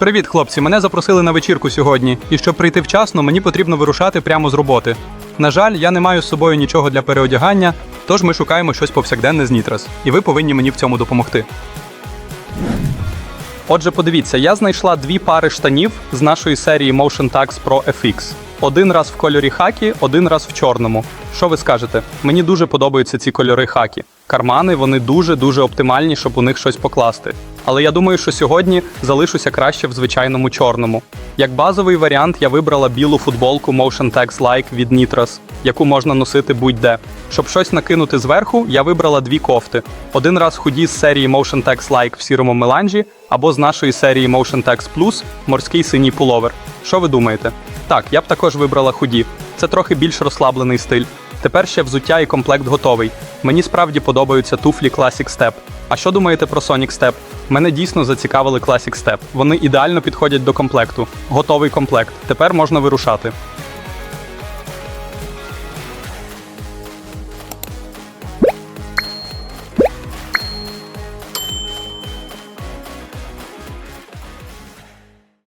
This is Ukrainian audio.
Привіт, хлопці! Мене запросили на вечірку сьогодні, і щоб прийти вчасно, мені потрібно вирушати прямо з роботи. На жаль, я не маю з собою нічого для переодягання, тож ми шукаємо щось повсякденне з Нітрас, і ви повинні мені в цьому допомогти. Отже, подивіться, я знайшла дві пари штанів з нашої серії Motion Tags Pro FX. Один раз в кольорі хакі, один раз в чорному. Що ви скажете? Мені дуже подобаються ці кольори хакі. Кармани вони дуже-дуже оптимальні, щоб у них щось покласти. Але я думаю, що сьогодні залишуся краще в звичайному чорному. Як базовий варіант, я вибрала білу футболку Motion Tags Like від Nitros, яку можна носити будь-де. Щоб щось накинути зверху, я вибрала дві кофти. Один раз худі з серії Motion Tags Like в сірому меланжі, або з нашої серії Motion Tags Plus морський синій пуловер. Що ви думаєте? Так, я б також вибрала худі. Це трохи більш розслаблений стиль. Тепер ще взуття і комплект готовий. Мені справді подобаються туфлі Classic Step. А що думаєте про Sonic Step? Мене дійсно зацікавили Classic Step. Вони ідеально підходять до комплекту. Готовий комплект. Тепер можна вирушати.